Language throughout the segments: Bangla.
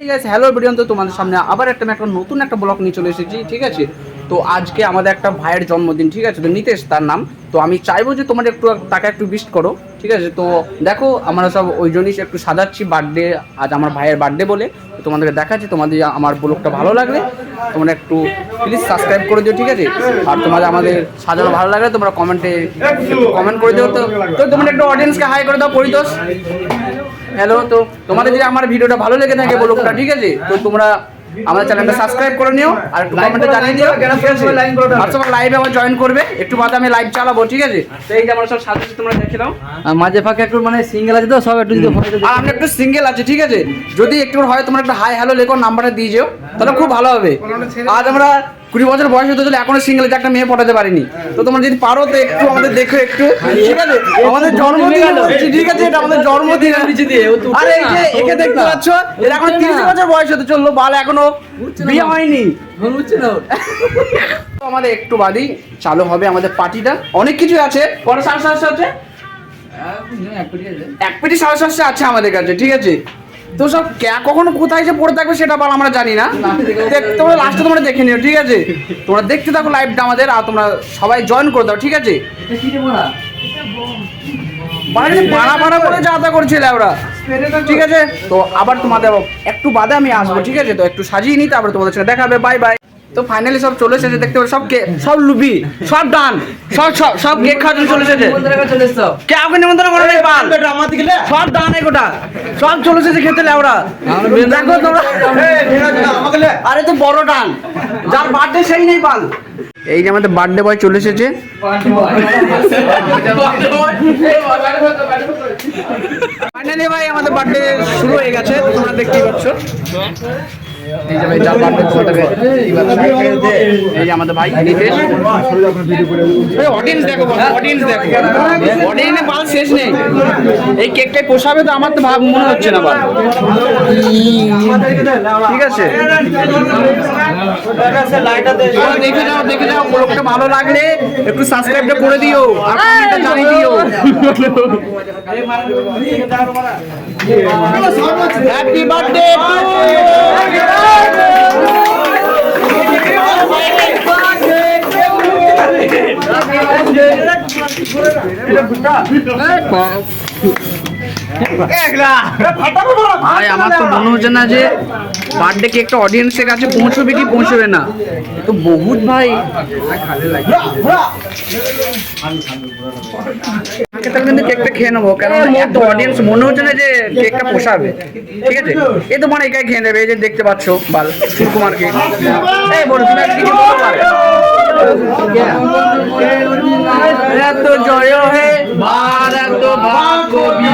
ঠিক আছে হ্যালো বিরিয়ান তোমাদের সামনে আবার একটা একটা নতুন একটা ব্লগ নিয়ে চলে এসেছি, ঠিক আছে? তো আজকে আমাদের একটা ভাইয়ের জন্মদিন, ঠিক আছে? তো নিতেশ তার নাম। তো আমি চাইব যে তোমার একটু, তাকে একটু বিস্ট করো, ঠিক আছে? তো দেখো, আমরা সব ওই জন্যই একটু সাজাচ্ছি বার্থডে আজ আমার ভাইয়ের বার্থডে বলে। তোমাদেরকে দেখাচ্ছি, তোমাদের আমার ব্লগটা ভালো লাগলে, তোমরা একটু প্লিজ সাবস্ক্রাইব করে দিও, ঠিক আছে? আর তোমাদের আমাদের সাজানো ভালো লাগলে তোমরা কমেন্টে কমেন্ট করে দিও, তো তোমরা একটু অডিয়েন্সকে হাই করে দাও, পরিতোষ। হ্যালো তো তোমাদের যদি আমার ভিডিওটা ভালো লেগে থাকে ব্লগটা ঠিক আছে? তো তোমরা আমাদের চ্যানেলটা সাবস্ক্রাইব করে নিও আর একটু কমেন্টে জানিয়ে দিও আর সবাই লাইভে আবার জয়েন করবে একটু বাদে আমি লাইভ চালাবো ঠিক আছে? তো এই যে আমরা সব সাথে তোমরা দেখে নাও। আর মাঝে ফাঁকে একটু মানে সিঙ্গেল আছে তো সব একটু যদি আর আমরা একটু সিঙ্গেল আছে ঠিক আছে? যদি একটু হয় তোমরা একটা হাই হ্যালো লেখো নাম্বারটা দিয়ে যেও তাহলে খুব ভালো হবে। আজ আমরা কুড়ি বছর বয়স হতে চলে এখনও সিঙ্গেল একটা মেয়ে পটাতে পারিনি। তো তোমরা যদি পারো তো একটু আমাদের দেখো একটু। ঠিক আছে? আমাদের জন্মদিন ঠিক আছে? এটা আমাদের জন্মদিন। আরে এই যে একে দেখতে পাচ্ছ? এর এখন তিরিশ বছর বয়স হতে চলল বাল এখনও বিয়ে হয়নি। আমাদের একটু বাদেই চালু হবে আমাদের পার্টিটা। অনেক কিছু আছে। পরে সাড়ে সাতশো আছে। এক পেটি সাড়ে সাতশো আছে আমাদের কাছে ঠিক আছে? তো সব কখন কোথায় এসে পড়ে থাকবে সেটা বল আমরা জানি না। দেখ- তোমরা লাস্টে তোমরা দেখে নিও ঠিক আছে? তোমরা দেখতে থাকো লাইভটা আমাদের আর তোমরা সবাই জয়েন করে দাও ঠিক আছে? মানে ভাড়া পাড়া করে যা তা করছিল ওরা। ঠিক আছে? তো আবার তোমাদের একটু বাদে আমি আসব ঠিক আছে? তো একটু সাজিয়ে নিই তারপরে তোমাদের সাথে দেখাবে বাই বাই তো ফাইনালি সব চলে এসেছে দেখতে পাবে সব কে সব লুবি সব ডান সব সব সব কেক খাওয়ার জন্য চলে এসেছে। কে আমাকে নিমন্ত্রণ করে নাই পাল সব ডান গোটা সব চলে এসেছে খেতে লেওড়া। দেখো তোমরা। আরে তো বড় ডান যার বার্থডে সেই নেই পাল এই যে আমাদের বার্থডে বয় চলে এসেছে। ফাইনালি ভাই আমাদের বার্থডে শুরু হয়ে গেছে তোমরা দেখতেই পাচ্ছ। এই যে ভাই যার বার্থডে তোমাদের এই যে আমাদের ভাই নিতেশ। অডিয়েন্স দেখো অডিয়েন্স দেখো। অডিয়েন্সে বাল শেষ নেই। এই কেকটাই পোষাবে তো আমার তো ভাব মনে হচ্ছে না। ঠিক আছে? দেখে যাও দেখে যাও ব্লগটা ভালো লাগলে একটু সাবস্ক্রাইবটা করে দিও আর কমেন্টটা জানিয়ে দিও। হ্যাপি বার্থডে ভাই আমার তো মনে হচ্ছে না যে বার্থডে কেকটা অডিয়েন্সের কাছে পৌঁছবে কি পৌঁছবে না। তো বহুত ভাই। তাহলে কিন্তু কেকটা খেয়ে নেব কারণ এত অডিয়েন্স মনে হচ্ছে না যে কেকটা পোষাবে। ঠিক আছে? এই তো মানে একাই খেয়ে নেবে এই যে দেখতে পাচ্ছ বাল সুকুমারকে। এই বড় তুমি কিছু বলো পারে এত জয় হে ভারত ভাগ্য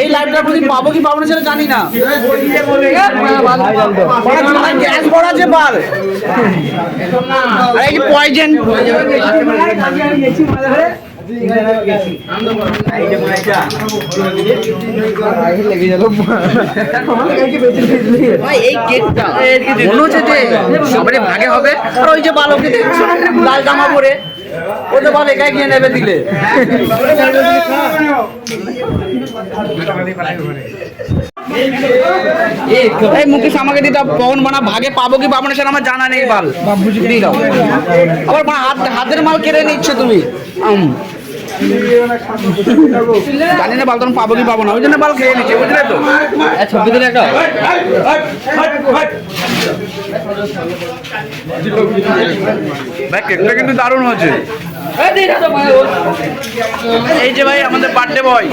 এই প্রতি পাবো কি পাবো না সেটা জানি না গ্যাস পয়জন মনে হচ্ছে যে ভাগে হবে। আর ওই যে বালকে লাল জামা পরে। ও তো বল একাই খেয়ে নেবে দিলে? এই মুকেশ আমাকে দিতে কখন মানা ভাগে পাবো কি পাবো না সেটা আমার জানা নেই বাল। দিয়ে দাও। আবার মানা হাত হাতের মাল কেড়ে নিচ্ছে তুমি। আম। জানি না বাল তখন পাবো কি পাবো না ওই জন্য বাল খেয়ে নিচ্ছে বুঝলে তো? ছবি দিলে একটা ভাই কেকটা কিন্তু দারুণ হয়েছে। এই যে ভাই আমাদের বার্থডে বয়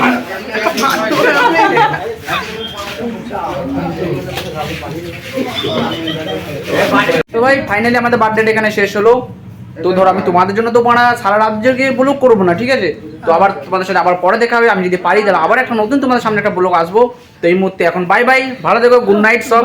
তো ভাই ফাইনালি আমাদের বার্থডে এখানে শেষ হলো। তো ধরো আমি তোমাদের জন্য তো মানা সারা রাত জেগে ব্লগ করব না ঠিক আছে? তো আবার তোমাদের সাথে আবার পরে দেখা হবে। আমি যদি পারি তাহলে আবার একটা নতুন তোমাদের সামনে একটা ব্লগ আসব। তো এই মুহূর্তে এখন বাই বাই ভালো থেকো গুড নাইট সব।